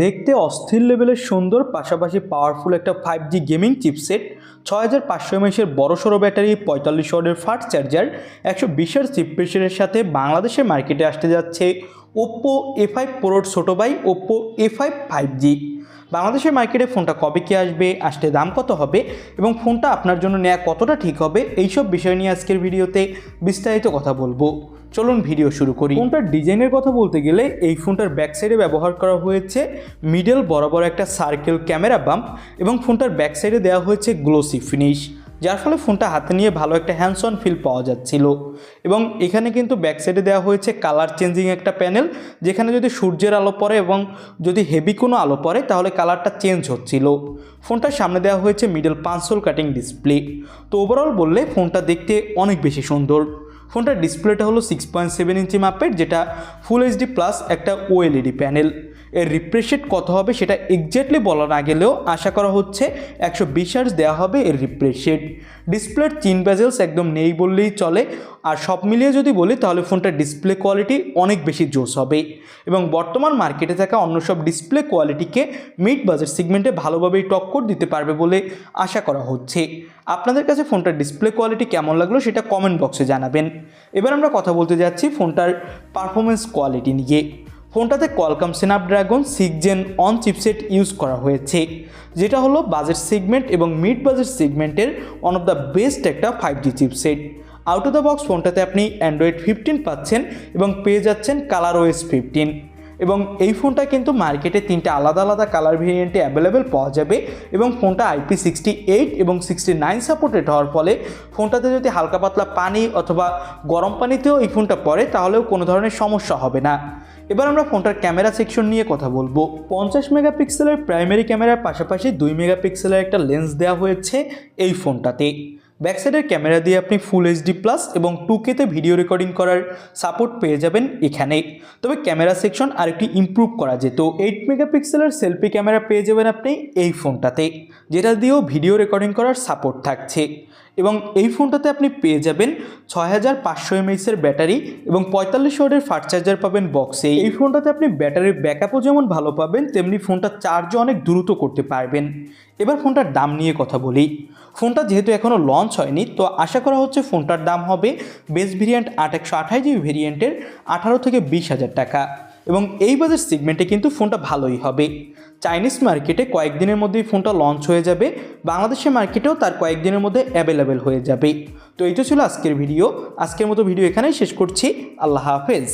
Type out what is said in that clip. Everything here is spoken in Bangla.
দেখতে অস্থির লেভেলের সুন্দর, পাশাপাশি পাওয়ারফুল একটা ফাইভ জি গেমিং চিপসেট ছয় হাজার পাঁচশো এমএসের বড় সড়ো ব্যাটারি, পঁয়তাল্লিশ ওয়ার্ডের ফাস্ট চার্জার একশো বিশের চিপ প্রেশারের সাথে বাংলাদেশের মার্কেটে আসতে যাচ্ছে ওপ্পো এ ফাইভ প্রোর ছোটো ভাই Oppo A five five G বাংলাদেশের মার্কেটে ফোনটা কবে কি আসবে আসতে দাম কত হবে এবং ফোনটা আপনার জন্য নেওয়া কতটা ঠিক হবে, এইসব বিষয় নিয়ে আজকের ভিডিওতে বিস্তারিত কথা বলব। চলুন ভিডিও শুরু করি। ফোনটার ডিজাইনের কথা বলতে গেলে এই ফোনটার ব্যাক সাইডে ব্যবহার করা হয়েছে মিডল বরাবর একটা সার্কেল ক্যামেরা বাম্প এবং ফোনটার ব্যাক সাইডে দেওয়া হয়েছে গ্লোসি ফিনিশ। যার ফলে ফোনটা হাতে নিয়ে ভালো একটা হ্যান্ডস অন ফিল পাওয়া যাচ্ছিল। এবং এখানে কিন্তু ব্যাক সাইডে দেওয়া হয়েছে কালার চেঞ্জিং একটা প্যানেল যেখানে যদি সূর্যের আলো পড়ে এবং যদি হেভি কোনো আলো পড়ে, তাহলে কালারটা চেঞ্জ হচ্ছিল। ফোনটার সামনে দেওয়া হয়েছে middle punch hole cutting display তো ওভারঅল বললে, ফোনটা দেখতে অনেক বেশি সুন্দর। ফোনটার ডিসপ্লেটা হলো সিক্স পয়েন্ট সেভেন ইঞ্চি মাপের, যেটা ফুল এইচডি প্লাস একটা ওএলইডি প্যানেল এর রিফ্রেশ রেট কত হবে সেটা এক্স্যাক্টলি বলা না গেলেও আশা করা হচ্ছে একশো বিশ হার্জ দেওয়া হবে এর রিফ্রেশ রেট ডিসপ্লের চিন ব্যাজেলস একদম নেই বললেই চলে। আর সব মিলিয়ে যদি বলি তাহলে ফোনটার ডিসপ্লে কোয়ালিটি অনেক বেশি জোস হবে। এবং বর্তমান মার্কেটে থাকা অন্য সব ডিসপ্লে কোয়ালিটিকে মিড বাজেট সেগমেন্টে ভালোভাবেই টক্কর দিতে পারবে বলে আশা করা হচ্ছে। আপনাদের কাছে ফোনটার ডিসপ্লে কোয়ালিটি কেমন লাগল সেটা কমেন্ট বক্সে জানাবেন। এবার আমরা কথা বলতে যাচ্ছি ফোনটার পারফরমেন্স কোয়ালিটি নিয়ে। ফোনটাতে Qualcomm Snapdragon six gen one chipset use করা হয়েছে, যেটা হলো বাজেট সিগমেন্ট এবং মিড বাজেট সিগমেন্টের ওয়ান অফ দ্য বেস্ট একটা five G chipset out of the box ফোনটাতে আপনি অ্যান্ড্রয়েড ফিফটিন পাচ্ছেন এবং পেয়ে যাচ্ছেন কালার ওয়েস ফিফটিন এবং এই ফোনটা কিন্তু মার্কেটে তিনটে আলাদা আলাদা কালার ভেরিয়েন্টে অ্যাভেলেবেল পাওয়া যাবে এবং ফোনটা আইপি সিক্সটি এইট এবং সিক্সটি নাইন সাপোর্টেড হওয়ার ফলে ফোনটাতে যদি হালকা পাতলা পানি অথবা গরম পানিতেও এই ফোনটা পড়ে, তাহলেও কোনো ধরনের সমস্যা হবে না। এবার আমরা ফোনটার ক্যামেরা সেকশন নিয়ে কথা বলব। পঞ্চাশ মেগাপিক্সেলের প্রাইমারি ক্যামেরার পাশাপাশি দুই মেগাপিক্সেলের একটা লেন্স দেওয়া হয়েছে এই ফোনটাতে। ব্যাক সাইডের ক্যামেরা দিয়ে আপনি ফুল এইচডি প্লাস এবং টু কেতে ভিডিও রেকর্ডিং করার সাপোর্ট পেয়ে যাবেন এখানে। তবে ক্যামেরা সেকশন আরেকটি ইম্প্রুভ করা যেত। এইট মেগাপিক্সেলের সেলফি ক্যামেরা পেয়ে যাবেন আপনি এই ফোনটাতে যেটা দিয়েও ভিডিও রেকর্ডিং করার সাপোর্ট থাকছে। এবং এই ফোনটাতে আপনি পেয়ে যাবেন ছয় হাজার পাঁচশো এমএইচের ব্যাটারি এবং পঁয়তাল্লিশ ওয়াটের ফাস্ট চার্জার পাবেন বক্সে এই ফোনটাতে আপনি ব্যাটারির ব্যাকআপও যেমন ভালো পাবেন, তেমনি ফোনটা চার্জও অনেক দ্রুত করতে পারবেন। এবার ফোনটার দাম নিয়ে কথা বলি। ফোনটা যেহেতু এখনও লঞ্চ হয়নি, তো আশা করা হচ্ছে ফোনটার দাম হবে বেস ভেরিয়েন্ট আট একশো আঠাশ জিবি ভেরিয়েন্টের আঠারো থেকে বিশ হাজার টাকা। এবং এই বাজার সিগমেন্টে কিন্তু ফোনটা ভালোই হবে। চাইনিজ মার্কেটে কয়েকদিনের মধ্যেই ফোনটা লঞ্চ হয়ে যাবে। বাংলাদেশের মার্কেটেও তার কয়েকদিনের মধ্যে অ্যাভেলেবেল হয়ে যাবে। তো এইটা ছিল আজকের ভিডিও আজকের মতো ভিডিও এখানেই শেষ করছি। আল্লাহ হাফেজ।